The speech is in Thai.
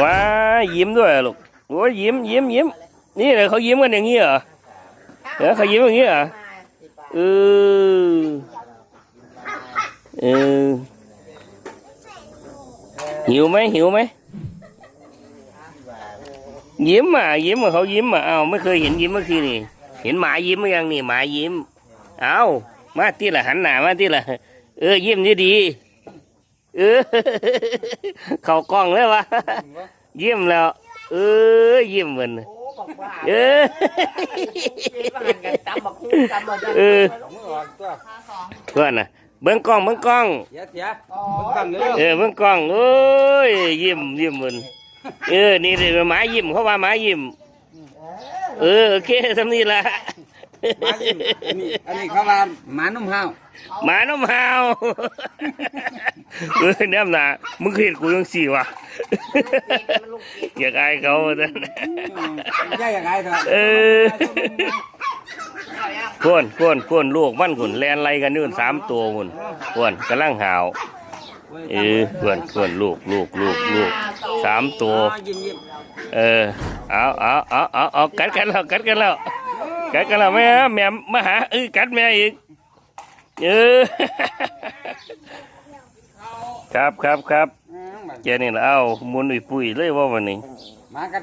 ว้ายิ้มด้วยลูกโอ้ยยิ้มยิ้มยิ้มนี่เลยเขายิ้มกันอย่างนี้เหรอเออเขายิ้มอย่างนี้เหรอเออเออหิวไหมหิวไหมยิ้มอะยิ้มอะเขายิ้มอะเอ้าไม่เคยเห็นยิ้มเมื่อกี้นี่ เห็นหมายิ้มหรือยังนี่หมายิ้ม เอามาที่ละหันหน้ามาที่ละเออยิ้มดีดี เออเข้ากล้องแล้ววะยิ้มแล้ว เออยิ้มเหมือนโอ้บอกว่าเออบ้านกันตำบักหุ่งตำบักเออมืออ่อนตัวเพื่อนน่ะเบิ้งกล้องเบิ้งกล้องเสียเสียมึงตั้งเร็วเออเบิ้งกล้องโอ้ยยิ้มยิ้มเหมือนเออนี่เลยหมายิ้มเขาว่าหมายิ้มเออโอเคทำนี่ละมายิ้มอันนี้อันนี้เขาว่าหมานุ่มห้าวหมาน้ำหาว เออเนี่ยนะมึงเคยเห็นกูยังสี่วะอยากอายเขาแต่ไม่ใช่ยังไงเถอะเออควรควรควรลูกมันขุนแลนไล่กันนู่นสามตัวคุนควรกำลังหาวเออควรควรลูกลูกลูกลูกสามตัวยิ้มยิ้มเออเอาเอาเอาเอาเอากัดกันแล้วกัดกันแล้วกัดกันแล้วแม่แม่มาหาเออกัดแม่อีกเออ ครับครับครับเจนี่ละเอามุนอุยปุยเลยว่าวันนี้ มากัน